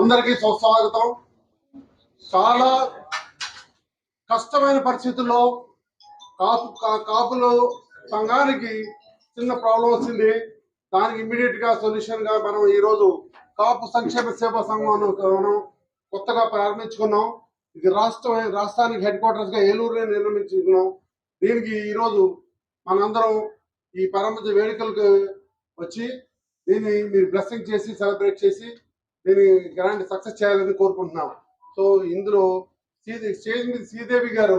అందరికీ సుస్వాగతం. చాలా కష్టమైన పరిస్థితుల్లో కాపు కాపులు సంఘానికి చిన్న ప్రాబ్లం వచ్చింది. దానికి ఇమ్మీడియట్గా సొల్యూషన్గా మనం ఈ రోజు కాపు సంక్షేమ సేవా సంఘం మనం కొత్తగా ప్రారంభించుకున్నాం. ఇది రాష్ట్ర రాష్ట్రానికి హెడ్ క్వార్టర్స్గా ఏలూరులో నిర్మించుకున్నాం. దీనికి ఈ రోజు మనందరం ఈ పరమజ వేడుకలకు వచ్చి దీన్ని మీరు బ్లెస్సింగ్ చేసి సెలబ్రేట్ చేసి దీన్ని గ్రాండ్ సక్సెస్ చేయాలని కోరుకుంటున్నాం. సో ఇందులో స్టేజ్ మీద శ్రీదేవి గారు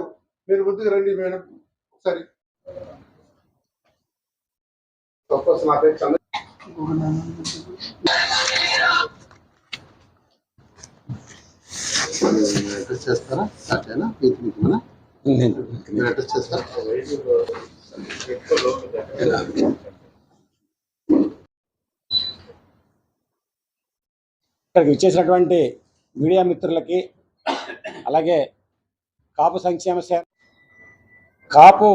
మీరు ముందుకు రండి మేడం. ఒకసారి. సపోజ్ నా పేరు చంద్ర అడ్రస్ చేస్తారా? అట్లేనా మీకు మీకు మన మీరు అడ్రస్ చేస్తారా? ఇక్కడికి వచ్చేసినటువంటి మీడియా మిత్రులకి అలాగే కాపు సంక్షేమ శాఖ కాపు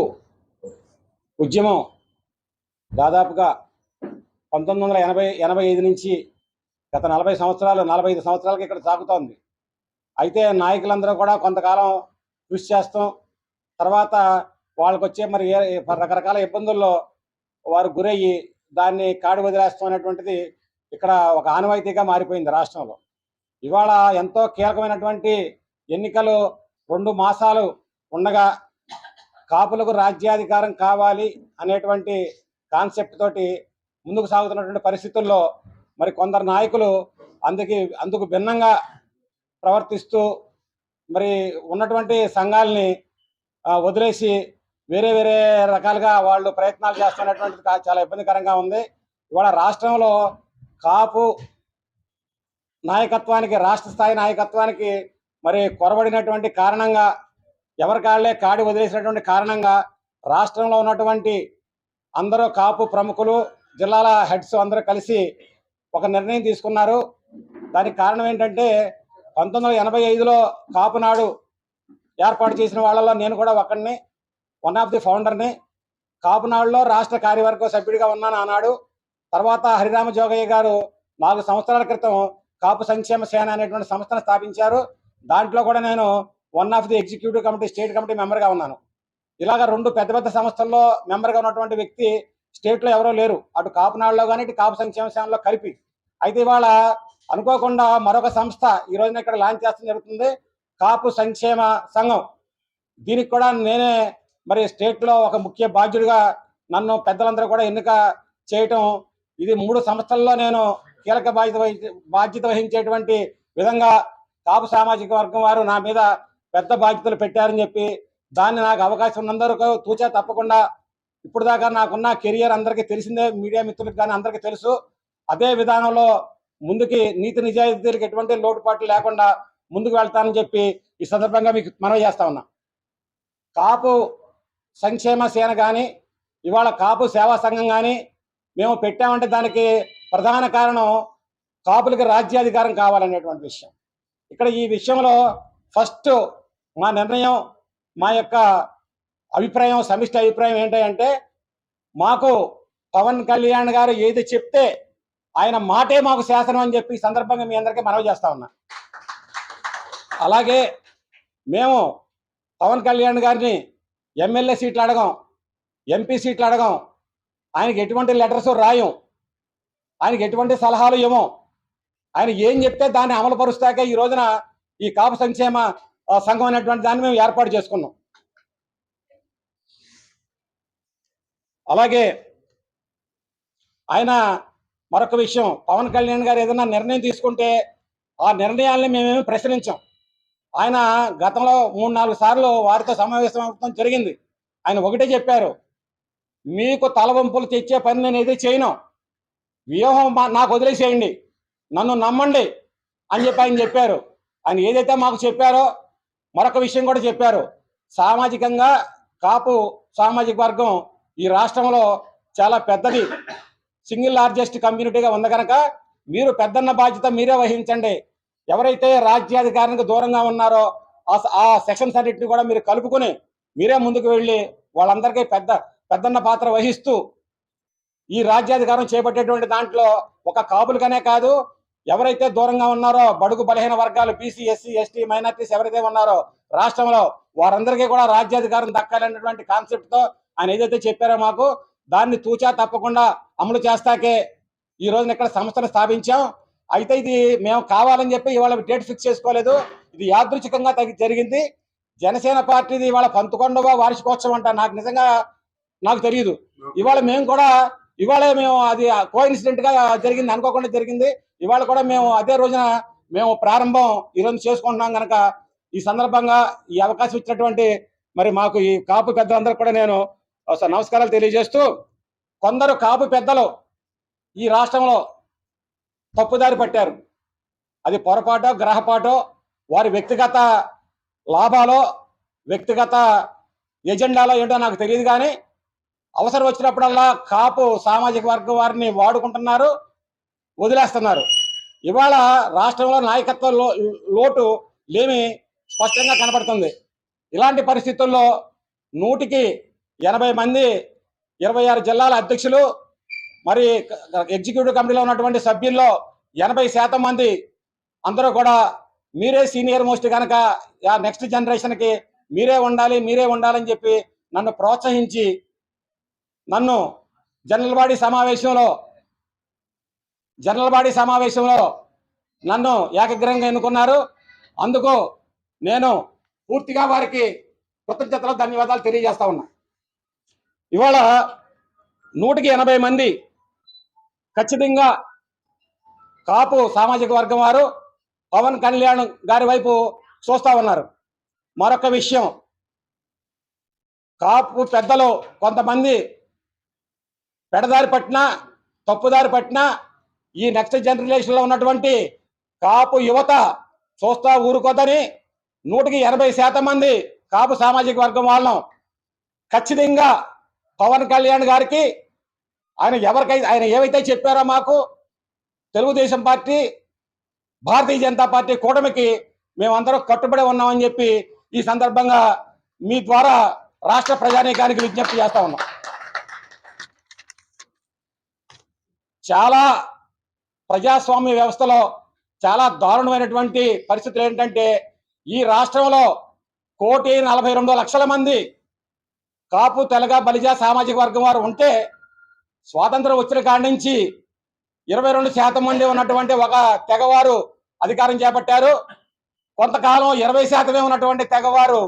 ఉద్యమం దాదాపుగా పంతొమ్మిది వందల ఎనభై ఎనభై ఐదు నుంచి గత నలభై సంవత్సరాలు నలభై ఐదు సంవత్సరాలకి ఇక్కడ సాగుతోంది. అయితే నాయకులందరూ కూడా కొంతకాలం కృషి చేస్తాం. తర్వాత వాళ్ళకి వచ్చే మరి ఏ రకరకాల ఇబ్బందుల్లో వారు గురయ్యి దాన్ని కాడి వదిలేస్తాం అనేటువంటిది ఇక్కడ ఒక ఆనవాయితీగా మారిపోయింది రాష్ట్రంలో. ఇవాళ ఎంతో కీలకమైనటువంటి ఎన్నికలు రెండు మాసాలు ఉండగా కాపులకు రాజ్యాధికారం కావాలి అనేటువంటి కాన్సెప్ట్ తోటి ముందుకు సాగుతున్నటువంటి పరిస్థితుల్లో మరి కొందరు నాయకులు అందుకి అందుకు భిన్నంగా ప్రవర్తిస్తూ మరి ఉన్నటువంటి సంఘాలని వదిలేసి వేరే వేరే రకాలుగా వాళ్ళు ప్రయత్నాలు చేస్తున్నటువంటిది చాలా ఇబ్బందికరంగా ఉంది. ఇవాళ రాష్ట్రంలో కాపు నాయకత్వానికి రాష్ట్ర స్థాయి నాయకత్వానికి మరి కొరబడినటువంటి కారణంగా ఎవరికాళ్ళే కాడి వదిలేసినటువంటి కారణంగా రాష్ట్రంలో ఉన్నటువంటి అందరూ కాపు ప్రముఖులు జిల్లాల హెడ్స్ అందరూ కలిసి ఒక నిర్ణయం తీసుకున్నారు. దానికి కారణం ఏంటంటే పంతొమ్మిది వందల ఎనభై ఐదులో కాపునాడు ఏర్పాటు చేసిన వాళ్ళలో నేను కూడా ఒకడిని వన్ ఆఫ్ ది ఫౌండర్ని కాపునాడులో రాష్ట్ర కార్యవర్గ సభ్యుడిగా ఉన్నాను ఆనాడు. తర్వాత హరిరామ జోగయ్య గారు నాలుగు సంవత్సరాల క్రితం కాపు సంక్షేమ సేన అనేటువంటి సంస్థను స్థాపించారు. దాంట్లో కూడా నేను one of the executive committee state committee మెంబర్గా ఉన్నాను. ఇలాగ రెండు పెద్ద పెద్ద సంస్థల్లో మెంబర్గా ఉన్నటువంటి వ్యక్తి స్టేట్లో ఎవరో లేరు. అటు కాపునాడులో కానీ ఇటు కాపు సంక్షేమ సేనలో కలిపి. అయితే ఇవాళ అనుకోకుండా మరొక సంస్థ ఈ రోజున ఇక్కడ లాంచ్ చేస్తడం జరుగుతుంది. కాపు సంక్షేమ సంఘం. దీనికి కూడా నేనే మరి స్టేట్లో ఒక ముఖ్య బాధ్యుడిగా నన్ను పెద్దలందరూ కూడా ఎన్నిక చేయటం ఇది మూడు సంస్థల్లో నేను కీలక బాధ్యత వహి- బాధ్యత వహించేటువంటి విధంగా కాపు సామాజిక వర్గం వారు నా మీద పెద్ద బాధ్యతలు పెట్టారని చెప్పి దాన్ని నాకు అవకాశం ఉన్నందరూ తూచా తప్పకుండా ఇప్పుడు దాకా నాకున్న కెరియర్ అందరికీ తెలిసిందే మీడియా మిత్రులకు కానీ అందరికీ తెలుసు. అదే విధానంలో ముందుకి నీతి నిజాయితీలకు ఎటువంటి లోటుపాట్లు లేకుండా ముందుకు వెళ్తానని చెప్పి ఈ సందర్భంగా మీకు మనవి చేస్తా ఉన్నా. కాపు సంక్షేమ సేన కానీ ఇవాళ కాపు సేవా సంఘం కానీ మేము పెట్టామంటే దానికి ప్రధాన కారణం కాపులకి రాజ్యాధికారం కావాలనేటువంటి విషయం. ఇక్కడ ఈ విషయంలో ఫస్ట్ మా నిర్ణయం మా యొక్క అభిప్రాయం సమిష్టి అభిప్రాయం ఏంటంటే మాకు పవన్ కళ్యాణ్ గారు ఏది చెప్తే ఆయన మాటే మాకు శాసనం అని చెప్పి సందర్భంగా మీ అందరికీ మనవి చేస్తా ఉన్నా. అలాగే మేము పవన్ కళ్యాణ్ గారిని ఎమ్మెల్యే సీట్లు అడగం ఎంపీ సీట్లు అడగం. ఆయనకి ఎటువంటి లెటర్స్ రాయం ఆయనకి ఎటువంటి సలహాలు ఇవ్వం ఆయన ఏం చెప్తే దాన్ని అమలుపరుస్తాక ఈ రోజున ఈ కాపు సంక్షేమ సంఘం అనేటువంటి దాన్ని మేము ఏర్పాటు చేసుకున్నాం. అలాగే ఆయన మరొక విషయం పవన్ కళ్యాణ్ గారు ఏదైనా నిర్ణయం తీసుకుంటే ఆ నిర్ణయాల్ని మేమేమి ప్రశ్నించాం. ఆయన గతంలో మూడు నాలుగు సార్లు వారితో సమావేశం జరిగింది. ఆయన ఒకటే చెప్పారు మీకు తలవంపులు తెచ్చే పని నేను ఏది చేయను. వ్యూహం మా- నాకు వదిలేసేయండి. నన్ను నమ్మండి అని చెప్పి ఆయన చెప్పారు. ఆయన ఏదైతే మాకు చెప్పారో మరొక విషయం కూడా చెప్పారు. సామాజికంగా కాపు సామాజిక వర్గం ఈ రాష్ట్రంలో చాలా పెద్దది. సింగిల్ లార్జెస్ట్ కమ్యూనిటీగా ఉంది కనుక మీరు పెద్దన్న బాధ్యత మీరే వహించండి. ఎవరైతే రాజ్యాధికారానికి దూరంగా ఉన్నారో ఆ- ఆ సెక్షన్స్ అన్నింటినీ కూడా మీరు కలుపుకొని మీరే ముందుకు వెళ్ళి వాళ్ళందరికీ పెద్ద పెద్దన్న పాత్ర వహిస్తూ ఈ రాజ్యాధికారం చేపట్టేటువంటి దాంట్లో ఒక కాపులుగానే కాదు ఎవరైతే దూరంగా ఉన్నారో బడుగు బలహీన వర్గాలు బీసీ ఎస్సీ ఎస్టీ మైనార్టీస్ ఎవరైతే ఉన్నారో రాష్ట్రంలో వారందరికీ కూడా రాజ్యాధికారం దక్కాలనేటువంటి కాన్సెప్ట్తో ఆయన ఏదైతే చెప్పారో మాకు దాన్ని తూచా తప్పకుండా అమలు చేస్తాకే ఈ రోజున ఇక్కడ సంస్థను స్థాపించాం. అయితే ఇది మేము కావాలని చెప్పి ఇవాళ డేట్ ఫిక్స్ చేసుకోలేదు. ఇది యాదృచ్ఛికంగా తగి జరిగింది. జనసేన పార్టీది ఇవాళ పంతకొండవ వార్షికోత్సవం అంట. నాకు నిజంగా నాకు తెలియదు. ఇవాళ మేము కూడా ఇవాళ మేము అది కోఇన్సిడెంట్గా జరిగింది అనుకోకుండా జరిగింది. ఇవాళ కూడా మేము అదే రోజున మేము ప్రారంభం ఈరోజు చేసుకుంటున్నాం కనుక ఈ సందర్భంగా ఈ అవకాశం ఇచ్చినటువంటి మరి మాకు ఈ కాపు పెద్దలందరూ కూడా నేను నమస్కారాలు తెలియజేస్తూ కొందరు కాపు పెద్దలు ఈ రాష్ట్రంలో తప్పుదారి పట్టారు. అది పొరపాటో గ్రహపాటో వారి వ్యక్తిగత లాభాలో వ్యక్తిగత ఎజెండాలో ఏంటో నాకు తెలియదు కానీ అవసరం వచ్చినప్పుడల్లా కాపు సామాజిక వర్గం వారిని వాడుకుంటున్నారు వదిలేస్తున్నారు. ఇవాళ రాష్ట్రంలో నాయకత్వ లో- లోటు లేమి స్పష్టంగా కనపడుతుంది. ఇలాంటి పరిస్థితుల్లో నూటికి ఎనభై మంది ఇరవై ఆరు జిల్లాల అధ్యక్షులు మరి ఎగ్జిక్యూటివ్ కమిటీలో ఉన్నటువంటి సభ్యుల్లో ఎనభై శాతం మంది అందరూ కూడా మీరే సీనియర్ మోస్ట్ కనుక నెక్స్ట్ జనరేషన్కి మీరే ఉండాలి మీరే ఉండాలని చెప్పి నన్ను ప్రోత్సహించి నన్ను జనరల్ బాడీ సమావేశంలో జనరల్ బాడీ సమావేశంలో నన్ను ఏకగ్రహంగా ఎన్నుకున్నారు. అందుకు నేను పూర్తిగా వారికి కృతజ్ఞతలు ధన్యవాదాలు తెలియజేస్తా ఉన్నా. ఇవాళ నూటికి ఎనభై మంది ఖచ్చితంగా కాపు సామాజిక వర్గం వారు పవన్ కళ్యాణ్ గారి వైపు చూస్తా ఉన్నారు. మరొక విషయం కాపు పెద్దలు కొంతమంది పెడదారి పట్టిన తప్పుదారి పట్టిన ఈ నెక్స్ట్ జనరేషన్లో ఉన్నటువంటి కాపు యువత చూస్తా ఊరుకోదని నూటికి ఎనభై శాతం మంది కాపు సామాజిక వర్గం వాళ్ళం ఖచ్చితంగా పవన్ కళ్యాణ్ గారికి ఆయన ఎవరికైతే ఆయన ఏవైతే చెప్పారో మాకు తెలుగుదేశం పార్టీ భారతీయ జనతా పార్టీ కూటమికి మేమందరం కట్టుబడి ఉన్నామని చెప్పి ఈ సందర్భంగా మీ ద్వారా రాష్ట్ర ప్రజానీకానికి విజ్ఞప్తి చేస్తా ఉన్నాం. చాలా ప్రజాస్వామ్య వ్యవస్థలో చాలా దారుణమైనటువంటి పరిస్థితులు ఏంటంటే ఈ రాష్ట్రంలో కోటి నలభై రెండు లక్షల మంది కాపు తెలగ బలిజ సామాజిక వర్గం వారు ఉంటే స్వాతంత్రం వచ్చిన కాడి నుంచి ఇరవై రెండు శాతం మంది ఉన్నటువంటి ఒక తెగవారు అధికారం చేపట్టారు. కొంతకాలం ఇరవై శాతమే ఉన్నటువంటి తెగవారు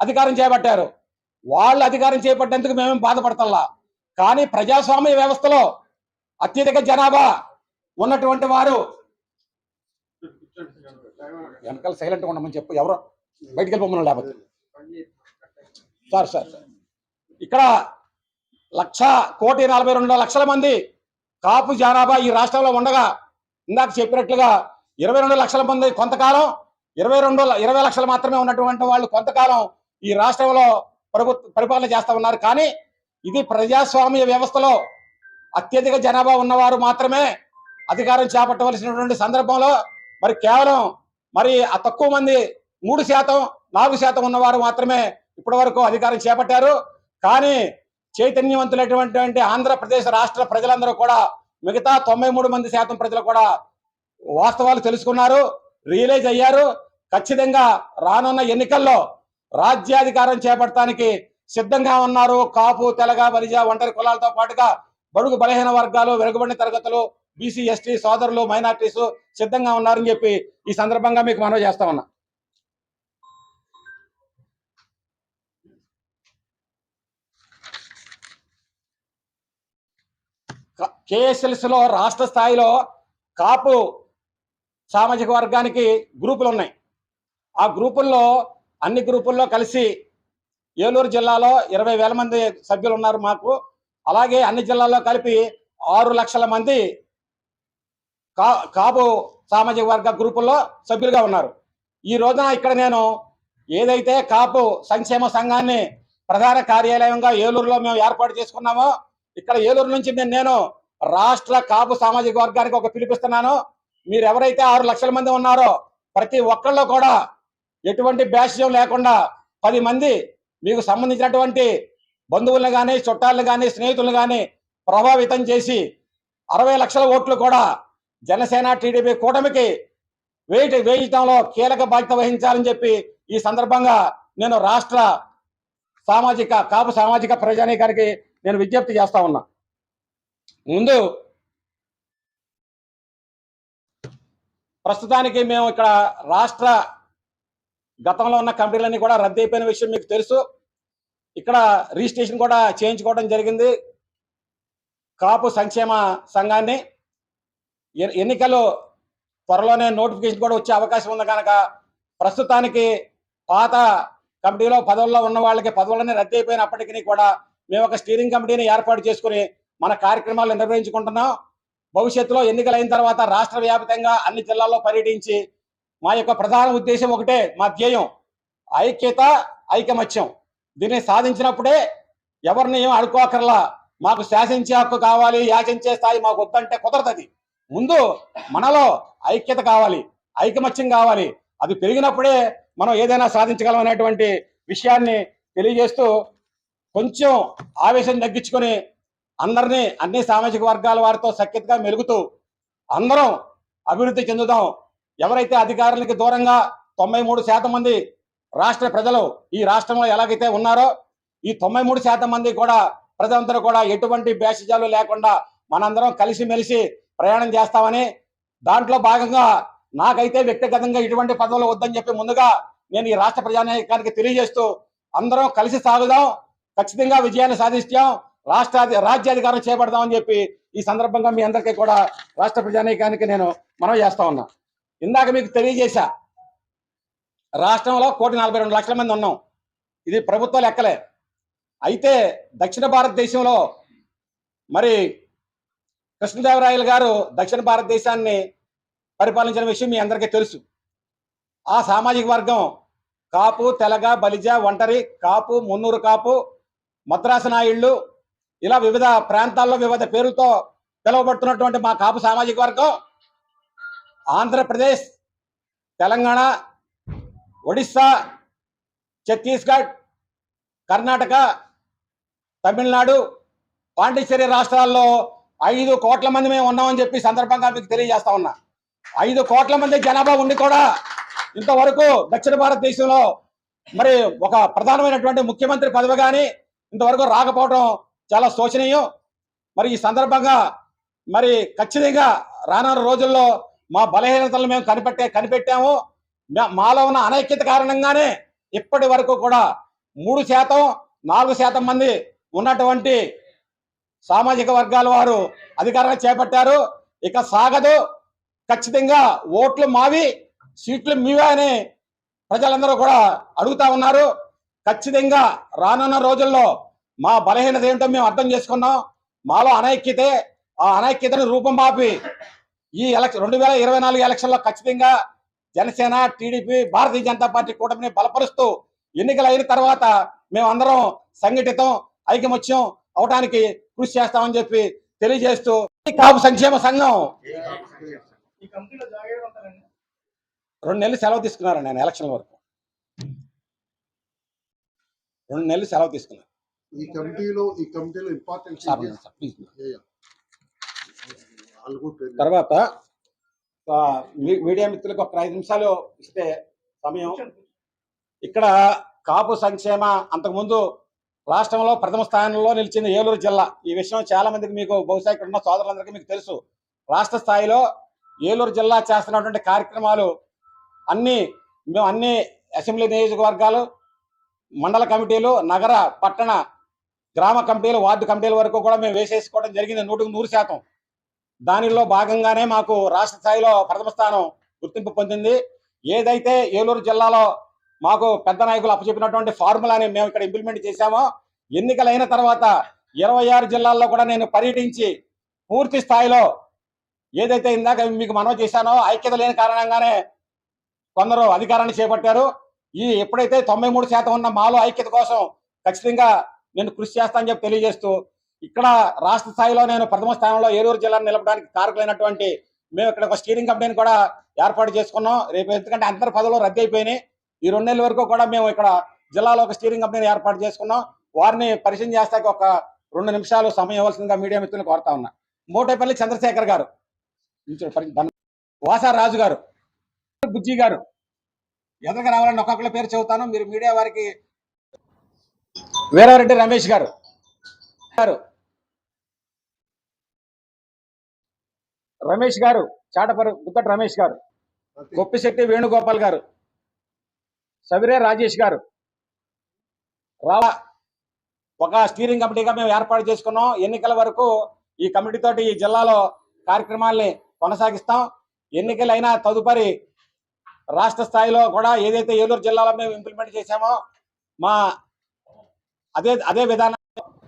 అధికారం చేపట్టారు. వాళ్ళు అధికారం చేపట్టేందుకు మేమేం బాధపడతల్లా. కానీ ప్రజాస్వామ్య వ్యవస్థలో అత్యధిక జనాభా ఉన్నటువంటి వారు వెనకాల సైలెంట్గా ఉండమని చెప్పు. ఎవరో బయటికి వెళ్ళిపోమని లేకపోతే. Sir sir sir. ఇక్కడ లక్ష కోటి నలభై రెండు లక్షల మంది కాపు జనాభా ఈ రాష్ట్రంలో ఉండగా ఇందాక చెప్పినట్లుగా ఇరవై రెండు లక్షల మంది కొంతకాలం ఇరవై రెండు ఇరవై లక్షలు మాత్రమే ఉన్నటువంటి వాళ్ళు కొంతకాలం ఈ రాష్ట్రంలో ప్రభుత్వ పరిపాలన చేస్తూ ఉన్నారు. కానీ ఇది ప్రజాస్వామ్య వ్యవస్థలో అత్యధిక జనాభా ఉన్నవారు మాత్రమే అధికారం చేపట్టవలసినటువంటి సందర్భంలో మరి కేవలం మరి ఆ తక్కువ మంది మూడు శాతం నాలుగు శాతం ఉన్నవారు మాత్రమే ఇప్పటి వరకు అధికారం చేపట్టారు. కానీ చైతన్యవంతులైనటువంటి ఆంధ్రప్రదేశ్ రాష్ట్ర ప్రజలందరూ కూడా మిగతా తొంభై మూడు మంది శాతం ప్రజలు కూడా వాస్తవాలు తెలుసుకున్నారు రియలైజ్ అయ్యారు. ఖచ్చితంగా రానున్న ఎన్నికల్లో రాజ్యాధికారం చేపట్టడానికి సిద్ధంగా ఉన్నారు. కాపు తెలగ బలిజ ఒంటరి కులాలతో పాటుగా బడుగు బలహీన వర్గాలు వెనుకబడిన తరగతులు బీసీ ఎస్టీ సోదరులు మైనార్టీస్ సిద్ధంగా ఉన్నారని చెప్పి ఈ సందర్భంగా మీకు మనవి చేస్తా ఉన్నా. కేఎస్ఎల్స్లో రాష్ట్ర స్థాయిలో కాపు సామాజిక వర్గానికి గ్రూపులు ఉన్నాయి. ఆ గ్రూపుల్లో అన్ని గ్రూపుల్లో కలిసి ఏలూరు జిల్లాలో ఇరవై వేల మంది సభ్యులు ఉన్నారు మాకు. అలాగే అన్ని జిల్లాల్లో కలిపి ఆరు లక్షల మంది కా కాపు సామాజిక వర్గ గ్రూపుల్లో సభ్యులుగా ఉన్నారు. ఈ రోజున ఇక్కడ నేను ఏదైతే కాపు సంక్షేమ సంఘాన్ని ప్రధాన కార్యాలయంగా ఏలూరులో మేము ఏర్పాటు చేసుకున్నామో ఇక్కడ ఏలూరు నుంచి నేను నేను రాష్ట్ర కాపు సామాజిక వర్గానికి ఒక పిలిపిస్తున్నాను. మీరు ఎవరైతే ఆరు లక్షల మంది ఉన్నారో ప్రతి ఒక్కళ్ళు కూడా ఎటువంటి బ్యాష్యం లేకుండా పది మంది మీకు సంబంధించినటువంటి బంధువులను కానీ చుట్టాలను కానీ స్నేహితులను కానీ ప్రభావితం చేసి అరవై లక్షల ఓట్లు కూడా జనసేన టీడీపీ కూటమికి వేయట వేయటంలో కీలక బాధ్యత వహించాలని చెప్పి ఈ సందర్భంగా నేను రాష్ట్ర సామాజిక కాపు సామాజిక ప్రజానీకానికి నేను విజ్ఞప్తి చేస్తా ఉన్నా. ముందు ప్రస్తుతానికి మేము ఇక్కడ రాష్ట్ర గతంలో ఉన్న కంపెనీలన్నీ కూడా రద్దు అయిపోయిన విషయం మీకు తెలుసు. ఇక్కడ రిజిస్ట్రేషన్ కూడా చేయించుకోవడం జరిగింది. కాపు సంక్షేమ సంఘాన్ని ఎన్నికలు త్వరలోనే నోటిఫికేషన్ కూడా వచ్చే అవకాశం ఉంది కనుక ప్రస్తుతానికి పాత కమిటీలో పదవుల్లో ఉన్న వాళ్ళకి పదవులన్నీ రద్దు అయిపోయినప్పటికీ కూడా మేము ఒక స్టీరింగ్ కమిటీని ఏర్పాటు చేసుకుని మన కార్యక్రమాలు నిర్వహించుకుంటున్నాం. భవిష్యత్తులో ఎన్నికలైన తర్వాత రాష్ట్ర వ్యాప్తంగా అన్ని జిల్లాల్లో పర్యటించి మా యొక్క ప్రధాన ఉద్దేశం ఒకటే మా ధ్యేయం ఐక్యత ఐకమత్యం. దీన్ని సాధించినప్పుడే ఎవరిని ఏం అడుకోకర్లా మాకు శాసించే హక్కు కావాలి యాచించే స్థాయి మాకు వద్దంటే కుదరదు ముందు మనలో ఐక్యత కావాలి ఐకమత్యం కావాలి. అది పెరిగినప్పుడే మనం ఏదైనా సాధించగలం అనేటువంటి విషయాన్ని తెలియజేస్తూ కొంచెం ఆవేశం తగ్గించుకొని అందరినీ అన్ని సామాజిక వర్గాల వారితో సఖ్యతగా మెలుగుతూ అందరం అభివృద్ధి చెందుదాం. ఎవరైతే అధికారులకి దూరంగా తొంభై మూడు శాతం మంది రాష్ట్ర ప్రజలు ఈ రాష్ట్రంలో ఎలాగైతే ఉన్నారో ఈ తొంభై మూడు శాతం మంది కూడా ప్రజలందరూ కూడా ఎటువంటి భేషజాలు లేకుండా మనందరం కలిసిమెలిసి ప్రయాణం చేస్తామని దాంట్లో భాగంగా నాకైతే వ్యక్తిగతంగా ఇటువంటి పదవులు వద్దని చెప్పి ముందుగా నేను ఈ రాష్ట్ర ప్రజానాయకానికి తెలియజేస్తూ అందరం కలిసి సాగుదాం. ఖచ్చితంగా విజయాన్ని సాధిస్తాం రాష్ట్ర రాజ్యాధికారం చేపడదామని చెప్పి ఈ సందర్భంగా మీ అందరికీ కూడా రాష్ట్ర ప్రజానీకానికి నేను మనవి చేస్తా ఉన్నా. ఇందాక మీకు తెలియజేశా. రాష్ట్రంలో కోటి నలభై రెండు లక్షల మంది ఉన్నాం. ఇది ప్రభుత్వ లెక్కలే. అయితే దక్షిణ భారతదేశంలో మరి కృష్ణదేవరాయలు గారు దక్షిణ భారతదేశాన్ని పరిపాలించిన విషయం మీ అందరికీ తెలుసు. ఆ సామాజిక వర్గం కాపు తెలగ బలిజ ఒంటరి కాపు మున్నూరు కాపు మద్రాసు నాయుళ్ళు ఇలా వివిధ ప్రాంతాల్లో వివిధ పేరుతో పిలువబడుతున్నటువంటి మా కాపు సామాజిక వర్గం ఆంధ్రప్రదేశ్ తెలంగాణ ఒడిస్సా ఛత్తీస్గఢ్ కర్ణాటక తమిళనాడు పాండిచ్చేరి రాష్ట్రాల్లో ఐదు కోట్ల మంది మేము ఉన్నామని చెప్పి సందర్భంగా మీకు తెలియజేస్తా ఉన్నా. ఐదు కోట్ల మంది జనాభా ఉండి కూడా ఇంతవరకు దక్షిణ భారతదేశంలో మరి ఒక ప్రధానమైనటువంటి ముఖ్యమంత్రి పదవి కానీ ఇంతవరకు రాకపోవడం చాలా శోచనీయం. మరి ఈ సందర్భంగా మరి ఖచ్చితంగా రానున్న రోజుల్లో మా బలహీనతలను మేము కనిపెట్టే కనిపెట్టాము. మాలో ఉన్న అనైక్యత కారణంగానే ఇప్పటి వరకు కూడా మూడు శాతం నాలుగు శాతం మంది ఉన్నటువంటి సామాజిక వర్గాల వారు అధికారాన్ని చేపట్టారు. ఇక సాగదు. ఖచ్చితంగా ఓట్లు మావి సీట్లు మీవే అని ప్రజలందరూ కూడా అడుగుతా ఉన్నారు. ఖచ్చితంగా రానున్న రోజుల్లో మా బలహీనత ఏంటో మేము అర్థం చేసుకున్నాం. మాలో అనైక్యతే ఆ అనైక్యతను రూపం మాపి ఈ ఎలక్షన్ రెండు వేల ఇరవై నాలుగు ఎలక్షన్లో ఖచ్చితంగా జనసేన టీడీపీ భారతీయ జనతా పార్టీ కూటమిని బలపరుస్తూ ఎన్నికలు అయిన తర్వాత మేమందరం సంఘటితం ఐకమత్యం అవడానికి కృషి చేస్తామని చెప్పి తెలియజేస్తూ కాపు సంక్షేమ సంఘం రెండు నెలలు సెలవు తీసుకున్నారండి ఆయన ఎలక్షన్ వరకు. రెండు నెలలు సెలవు తీసుకున్నారు. ఈ కమిటీలో ఈ కమిటీలో ఇంపార్టెంట్ తర్వాత మీడియా మిత్రులకు ఒక ఐదు నిమిషాలు ఇస్తే సమయం. ఇక్కడ కాపు సంక్షేమ అంతకుముందు రాష్ట్రంలో ప్రథమ స్థానంలో నిలిచింది ఏలూరు జిల్లా. ఈ విషయం చాలా మందికి మీకు బహుశా ఇక్కడ ఉన్న సోదరులందరికీ మీకు తెలుసు. రాష్ట్ర స్థాయిలో ఏలూరు జిల్లా చేస్తున్నటువంటి కార్యక్రమాలు అన్ని మేము అన్ని అసెంబ్లీ నియోజకవర్గాలు మండల కమిటీలు నగర పట్టణ గ్రామ కమిటీలు వార్డు కమిటీల వరకు కూడా మేము వేసేసుకోవడం జరిగింది నూటికి నూరు శాతం. దానిలో భాగంగానే మాకు రాష్ట్ర స్థాయిలో ప్రథమ స్థానం గుర్తింపు పొందింది. ఏదైతే ఏలూరు జిల్లాలో మాకు పెద్ద నాయకులు అప్పచెప్పినటువంటి ఫార్ములాని మేము ఇక్కడ ఇంప్లిమెంట్ చేశామో ఎన్నికలైన తర్వాత ఇరవై ఆరు జిల్లాల్లో కూడా నేను పర్యటించి పూర్తి స్థాయిలో ఏదైతే ఇందాక మీకు మనవి చేశానో ఐక్యత లేని కారణంగానే కొందరు అధికారాన్ని చేపట్టారు. ఈ ఎప్పుడైతే తొంభై మూడు శాతం ఉన్న మాలో ఐక్యత కోసం ఖచ్చితంగా నేను కృషి చేస్తానని చెప్పి తెలియజేస్తూ ఇక్కడ రాష్ట్ర స్థాయిలో నేను ప్రథమ స్థానంలో ఏలూరు జిల్లాను నిలపడానికి కారకులైనటువంటి మేము ఇక్కడ ఒక స్టీరింగ్ కంపెనీని కూడా ఏర్పాటు చేసుకున్నాం. రేపు ఎందుకంటే అందరి పదవులు రద్దు అయిపోయినాయి. ఈ రెండు నెలల వరకు కూడా మేము ఇక్కడ జిల్లాలో ఒక స్టీరింగ్ కంపెనీని ఏర్పాటు చేసుకున్నాం. వారిని పరిచయం చేస్తాక ఒక రెండు నిమిషాలు సమయం ఇవ్వాల్సిందిగా మీడియా మిత్రులు కోరుతా ఉన్నా. మోటేపల్లి చంద్రశేఖర్ గారు. వాసారాజు రాజు గారు. బుజ్జి గారు. ఎదురుగా రావాలని ఒక్కొక్కరి పేరు చెబుతాను. మీరు మీడియా వారికి వీరారెడ్డి రమేష్ గారు. గారు. రమేష్ గారు చాటపరు గుత్తటి రమేష్ గారు గొప్పిశెట్టి వేణుగోపాల్ గారు సవిరే రాజేష్ గారు రావా ఒక స్టీరింగ్ కమిటీగా మేము ఏర్పాటు చేసుకున్నాం. ఎన్నికల వరకు ఈ కమిటీ తోటి ఈ జిల్లాలో కార్యక్రమాల్ని కొనసాగిస్తాం. ఎన్నికలైన తదుపరి రాష్ట్ర స్థాయిలో కూడా ఏదైతే ఏలూరు జిల్లాలో మేము ఇంప్లిమెంట్ చేశామో మా అదే అదే విధానం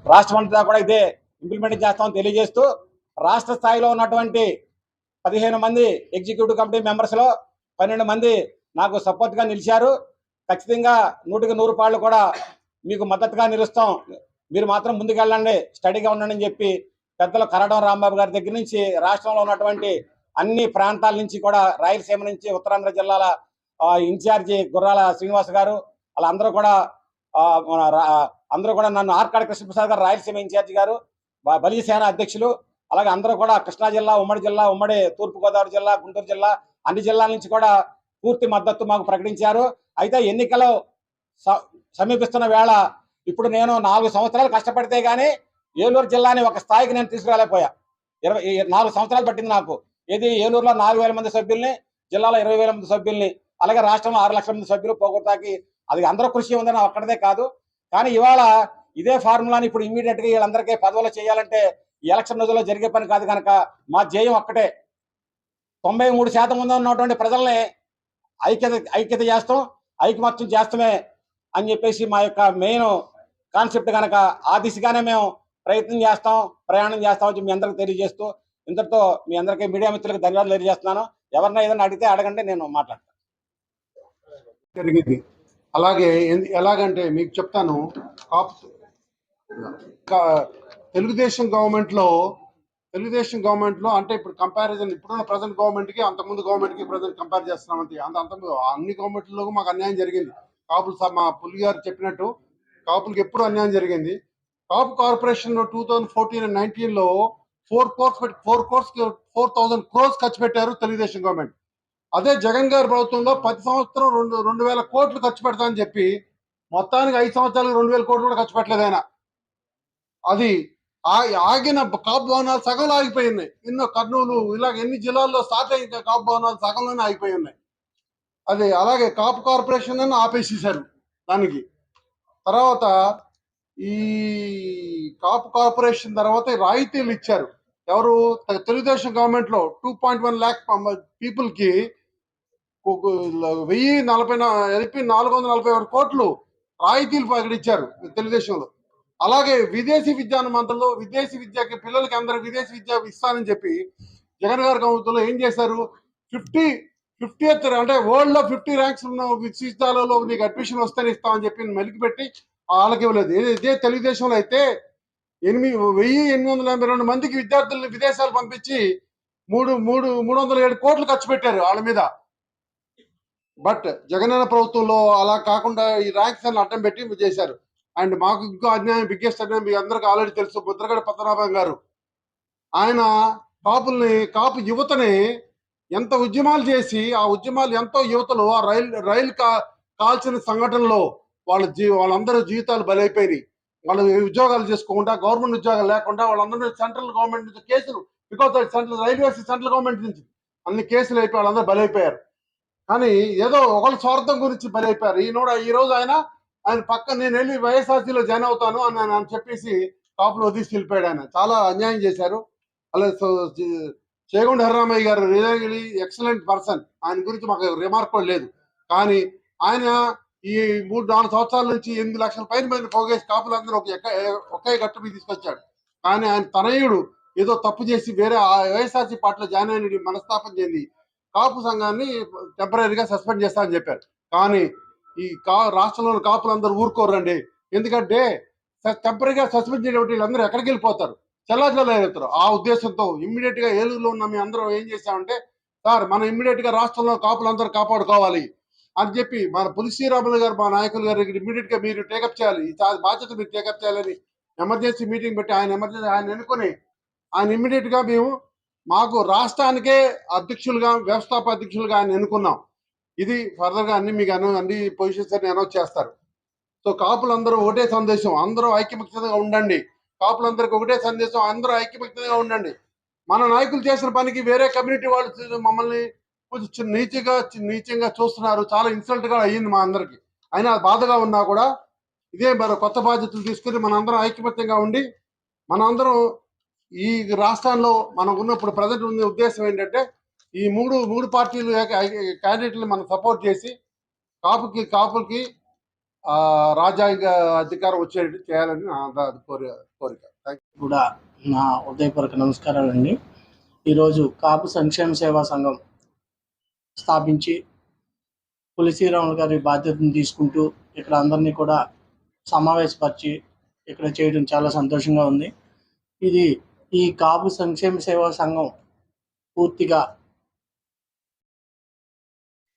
రాష్ట్రం అంతా కూడా ఇదే ఇంప్లిమెంట్ చేస్తామని తెలియజేస్తూ రాష్ట్ర స్థాయిలో ఉన్నటువంటి పదిహేను మంది ఎగ్జిక్యూటివ్ కమిటీ మెంబర్స్లో పన్నెండు మంది నాకు సపోర్ట్గా నిలిచారు. ఖచ్చితంగా నూటికి నూరు పాళ్ళు కూడా మీకు మద్దతుగా నిలుస్తాం. మీరు మాత్రం ముందుకెళ్ళండి స్టడీగా ఉండండి అని చెప్పి పెద్దలు కరడం రాంబాబు గారి దగ్గర నుంచి రాష్ట్రంలో ఉన్నటువంటి అన్ని ప్రాంతాల నుంచి కూడా రాయలసీమ నుంచి ఉత్తరాంధ్ర జిల్లాల ఇన్ఛార్జి గుర్రాల శ్రీనివాస్ గారు వాళ్ళందరూ కూడా అందరూ కూడా నన్ను ఆర్కాడ కృష్ణప్రసాద్ గారు రాయలసీమ ఇన్ఛార్జి గారు బ- సేన అధ్యక్షులు అలాగే అందరూ కూడా కృష్ణా జిల్లా ఉమ్మడి జిల్లా ఉమ్మడి తూర్పుగోదావరి జిల్లా గుంటూరు జిల్లా అన్ని జిల్లాల నుంచి కూడా పూర్తి మద్దతు మాకు ప్రకటించారు. అయితే ఎన్నికలు స- సమీపిస్తున్న వేళ ఇప్పుడు నేను నాలుగు సంవత్సరాలు కష్టపడితే గానీ ఏలూరు జిల్లాని ఒక స్థాయికి నేను తీసుకురాలేకపోయా. ఇరవై నాలుగు సంవత్సరాలు పట్టింది నాకు. ఏది ఏలూరులో నాలుగు వేల మంది సభ్యుల్ని జిల్లాలో ఇరవై వేల మంది సభ్యుల్ని అలాగే రాష్ట్రంలో ఆరు లక్షల మంది సభ్యులు పోగొట్టాకి అది అందరూ కృషి ఉందని ఒక్కడదే కాదు. కానీ ఇవాళ ఇదే ఫార్ములాని ఇప్పుడు ఇమ్మీడియట్గా వీళ్ళందరికీ పదవులు చేయాలంటే ఈ ఎలక్షన్ రోజుల్లో జరిగే పని కాదు కనుక మా జయం ఒక్కటే. తొంభై మూడు శాతం ముందు ఉన్నటువంటి ప్రజల్ని ఐక్యత ఐక్యత చేస్తాం ఐకమత్యం చేస్తామే అని చెప్పేసి మా యొక్క మెయిన్ కాన్సెప్ట్ కనుక ఆ దిశగానే మేము ప్రయత్నం చేస్తాం ప్రయాణం చేస్తామని మీ అందరికి తెలియజేస్తూ ఇంతటితో మీ అందరికీ మీడియా మిత్రులకు ధన్యవాదాలు తెలియజేస్తున్నాను. ఎవరన్నా ఏదైనా అడిగితే అడగండి నేను మాట్లాడతాను. జరిగింది. అలాగే ఎలాగంటే మీకు చెప్తాను తెలుగుదేశం గవర్నమెంట్లో తెలుగుదేశం గవర్నమెంట్లో అంటే ఇప్పుడు కంపారిజన్ ఇప్పుడున్న ప్రజెంట్ గవర్నమెంట్కి అంతకుముందు గవర్నమెంట్కి ప్రజెంట్ కంపేర్ చేస్తున్నాం అంతే అంత అంత అన్ని గవర్నమెంట్లలో మాకు అన్యాయం జరిగింది. కాపులు మా పులి గారు చెప్పినట్టు కాపులకు ఎప్పుడు అన్యాయం జరిగింది. Kapu corporation two thousand fourteen and నైన్టీన్లో four crores four crores four thousand crores ఖర్చు పెట్టారు తెలుగుదేశం గవర్నమెంట్. అదే జగన్ గారి ప్రభుత్వంలో ప్రతి సంవత్సరం రెండు రెండు వేల కోట్లు ఖర్చు పెడతామని చెప్పి మొత్తానికి ఐదు సంవత్సరాలకు రెండు వేల కోట్లు కూడా ఖర్చు పెట్టలేదు ఆయన. అది ఆ- ఆగిన కాపు భవనాలు సగంలో ఆగిపోయి ఉన్నాయి. ఎన్నో కర్నూలు ఇలాగ ఎన్ని జిల్లాల్లో స్టార్ట్ అయిన కాపు భవనాలు సగంలోనే ఆగిపోయి ఉన్నాయి. అది అలాగే కాపు కార్పొరేషన్ అని ఆపేసేసారు దానికి. తర్వాత ఈ కాపు కార్పొరేషన్ తర్వాత రాయితీలు ఇచ్చారు. ఎవరు తెలుగుదేశం గవర్నమెంట్లో టూ పాయింట్ వన్ ల్యాక్ పీపుల్కి వెయ్యి నలభై ఎల్పి నాలుగు వందల నలభై ఆరు కోట్లు రాయితీలు ప్రకటించారు తెలుగుదేశంలో. అలాగే విదేశీ విద్యాను మంత్రులు విదేశీ విద్యకి పిల్లలకి అందరూ విదేశీ విద్య ఇస్తానని చెప్పి జగన్ గారి ప్రభుత్వంలో ఏం చేశారు? ఫిఫ్టీ ఫిఫ్టీ అంటే వరల్డ్లో ఫిఫ్టీ ర్యాంక్స్ ఉన్న విశ్వవిద్యాలయంలో నీకు అడ్మిషన్ వస్తేనే ఇస్తామని చెప్పి మెలికి పెట్టి వాళ్ళకి ఇవ్వలేదు. ఇదే తెలుగుదేశంలో అయితే ఎనిమిది వెయ్యి ఎనిమిది వందల ఎనభై రెండు మందికి విద్యార్థుల్ని విదేశాలు పంపించి మూడు మూడు మూడు వందల ఏడు కోట్లు ఖర్చు పెట్టారు వాళ్ళ మీద. బట్ జగనన్న ప్రభుత్వంలో అలా కాకుండా ఈ ర్యాంక్స్ అని అడ్డం పెట్టి చేశారు. అండ్ మాకు ఇంకో అన్యాయం బిగ్గెస్ట్ అన్యాయం మీ అందరికి ఆల్రెడీ తెలుసు ముద్రగడ పద్మనాభం గారు. ఆయన కాపుల్ని కాపు యువతని ఎంత ఉద్యమాలు చేసి ఆ ఉద్యమాలు ఎంతో యువతలు ఆ రైలు రైలు కా కాల్చిన సంఘటనలో వాళ్ళ జీ వాళ్ళందరూ జీవితాలు బలైపోయినాయి. వాళ్ళు ఉద్యోగాలు చేసుకోకుండా గవర్నమెంట్ ఉద్యోగాలు లేకుండా వాళ్ళందరూ సెంట్రల్ గవర్నమెంట్ నుంచి కేసులు because central railways central government నుంచి. అన్ని కేసులు అయిపోయి వాళ్ళందరూ బలైపోయారు. కానీ ఏదో ఒకళ్ళ స్వార్థం గురించి బలైపోయారు. నోడ ఈ రోజు ఆయన ఆయన పక్క నేను వెళ్ళి వైఎస్ఆర్సీలో జాయిన్ అవుతాను అని ఆయన చెప్పేసి కాపులు వదిలిసి వెళ్ళిపోయాడు ఆయన. చాలా అన్యాయం చేశారు. అలా చేగుండ జీ- హరిరామయ్య గారు రియలీ ఎక్సలెంట్ పర్సన్. ఆయన గురించి మాకు రిమార్క్ కూడా లేదు. కానీ ఆయన ఈ మూడు నాలుగు సంవత్సరాల నుంచి ఎనిమిది లక్షల పైన మంది పోగేసి కాపులందరూ ఒక ఒకే గట్టు మీద తీసుకొచ్చాడు. కానీ ఆయన తనయుడు ఏదో తప్పు చేసి వేరే ఆ వైఎస్ఆర్సీ పార్టీలో జాయిన్ అయిన మనస్తాపం చెంది కాపు సంఘాన్ని టెంపరీగా సస్పెండ్ చేస్తామని చెప్పారు. కానీ ఈ కా రాష్ట్రంలోని కాపులందరూ ఊరుకోరండి. ఎందుకంటే టెంపరీగా సస్పెండ్ చేయడం వీళ్ళందరూ ఎక్కడికి వెళ్ళిపోతారు? చల్లాచల్లా వెళ్తారు. ఆ ఉద్దేశంతో ఇమ్మీడియట్గా ఏలూరులో ఉన్న మీ అందరూ ఏం చేశామంటే సార్ మనం ఇమ్మీడియట్గా రాష్ట్రంలో కాపులందరూ కాపాడుకోవాలి. అని చెప్పి మన పులి శ్రీరాములు గారు మా నాయకులు గారు ఇమీడియట్గా మీరు టేకప్ చేయాలి. ఈ బాధ్యత మీరు టేకప్ చేయాలని ఎమర్జెన్సీ మీటింగ్ పెట్టి ఆయన ఎమర్జెన్సీ ఆయన ఎన్నుకొని ఆయన ఇమీడియట్గా మేము మాకు రాష్ట్రానికే అధ్యక్షులుగా వ్యవస్థాప అధ్యక్షులుగా ఆయన ఎన్నుకున్నాం. ఇది ఫర్దర్గా అన్ని మీకు అను అన్ని పొజిషన్స్ అన్ని అనౌన్స్ చేస్తారు. సో కాపులందరూ ఒకటే సందేశం అందరూ ఐక్యమత్యంగా ఉండండి. కాపులందరికీ ఒకటే సందేశం అందరూ ఐక్యమత్యంగా ఉండండి. మన నాయకులు చేసిన పనికి వేరే కమ్యూనిటీ వాళ్ళు మమ్మల్ని కొంచెం నీచగా చి- నీచంగా చూస్తున్నారు. చాలా ఇన్సల్ట్గా అయ్యింది మా అందరికి. అయినా బాధగా ఉన్నా కూడా ఇదే మరి కొత్త బాధ్యతలు తీసుకుని మనందరం ఐక్యమత్యంగా ఉండి మనందరం ఈ రాష్ట్రాల్లో మనం ఉన్నప్పుడు ప్రజెంట్ ఉన్న ఉద్దేశం ఏంటంటే ఈ మూడు మూడు పార్టీలు క్యాండిడేట్లు మనం సపోర్ట్ చేసి కాపుకి కాపులకి ఆ, రాజ్యాంగ అధికారం వచ్చేటట్టు చేయాలని నా కోరిక కోరిక. కూడా నా హృదయపూర్వక నమస్కారాలండి. ఈరోజు కాపు సంక్షేమ సేవా సంఘం స్థాపించి తులసీరాములు గారి బాధ్యతను తీసుకుంటూ ఇక్కడ అందరినీ కూడా సమావేశపరిచి ఇక్కడ చేయడం చాలా సంతోషంగా ఉంది. ఇది ఈ కాపు సంక్షేమ సేవా సంఘం పూర్తిగా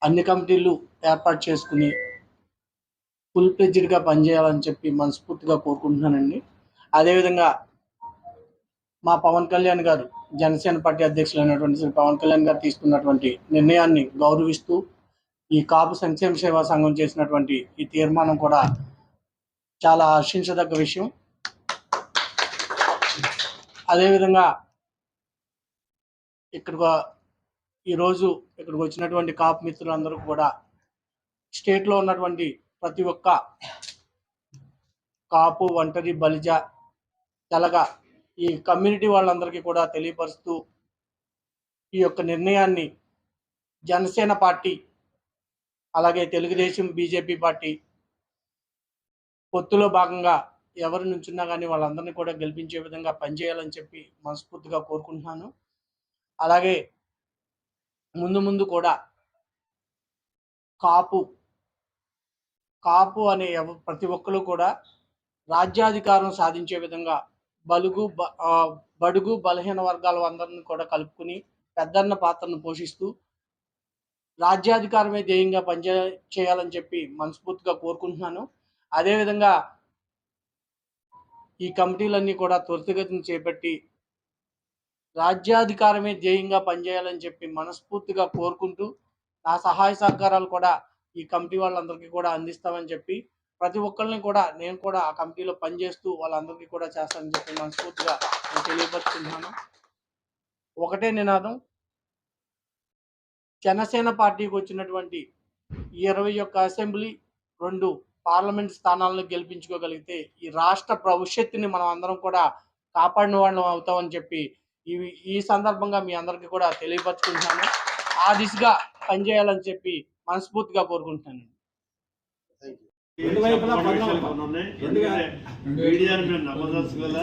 అన్ని కమిటీలు ఏర్పాటు చేసుకుని ఫుల్గా పనిచేయాలని చెప్పి మనస్ఫూర్తిగా కోరుకుంటున్నానండి. అదేవిధంగా మా పవన్ కళ్యాణ్ గారు జనసేన పార్టీ అధ్యక్షులైనటువంటి శ్రీ పవన్ కళ్యాణ్ గారు తీసుకున్నటువంటి నిర్ణయాన్ని గౌరవిస్తూ ఈ కాపు సంక్షేమ సేవా సంఘం చేసినటువంటి ఈ తీర్మానం కూడా చాలా హర్షించదగ్గ విషయం. అదేవిధంగా ఇక్కడికి ఈరోజు ఇక్కడికి వచ్చినటువంటి కాపు మిత్రులందరూ కూడా స్టేట్లో ఉన్నటువంటి ప్రతి ఒక్క కాపు ఒంటరి బలిజ తెలగ ఈ కమ్యూనిటీ వాళ్ళందరికీ కూడా తెలియపరుస్తూ ఈ యొక్క నిర్ణయాన్ని జనసేన పార్టీ అలాగే తెలుగుదేశం బీజేపీ పార్టీ పొత్తులో భాగంగా ఎవరి నుంచున్నా కానీ వాళ్ళందరినీ కూడా గెలిపించే విధంగా పనిచేయాలని చెప్పి మనస్ఫూర్తిగా కోరుకుంటున్నాను. అలాగే ముందు ముందు కూడా కాపు కాపు అనే ప్రతి ఒక్కరు కూడా రాజ్యాధికారం సాధించే విధంగా బలుగు బ- బడుగు బలహీన వర్గాల అందరిని కూడా కలుపుకుని పెద్దన్న పాత్రను పోషిస్తూ రాజ్యాధికారమే ధ్యేయంగా పనిచే చేయాలని చెప్పి మనస్ఫూర్తిగా కోరుకుంటున్నాను. అదేవిధంగా ఈ కమిటీలన్నీ కూడా త్వరితగతిని చేపట్టి రాజ్యాధికారమే ధ్యేయంగా పనిచేయాలని చెప్పి మనస్ఫూర్తిగా కోరుకుంటూ నా సహాయ సహకారాలు కూడా ఈ కమిటీ వాళ్ళందరికీ కూడా అందిస్తామని చెప్పి ప్రతి ఒక్కరిని కూడా నేను కూడా ఆ కమిటీలో పనిచేస్తూ వాళ్ళందరికీ కూడా చేస్తానని చెప్పి మనస్ఫూర్తిగా నేను తెలియపరుచుకుంటున్నాను. ఒకటే నినాదం జనసేన పార్టీకి వచ్చినటువంటి ఇరవై ఒక్క అసెంబ్లీ రెండు పార్లమెంట్ స్థానాలను గెలిపించుకోగలిగితే ఈ రాష్ట్ర భవిష్యత్తుని మనం అందరం కూడా కాపాడిన వాళ్ళం అవుతామని చెప్పి ఈ ఈ సందర్భంగా మీ అందరికీ కూడా తెలియపరచుకుంటున్నాను. ఆ దిశగా పనిచేయాలని చెప్పి మనస్ఫూర్తిగా కోరుకుంటున్నాను. రెండు వైపులా పద్నాలుగు. మీడియాని మేము నమ్మదలుచుకోలే.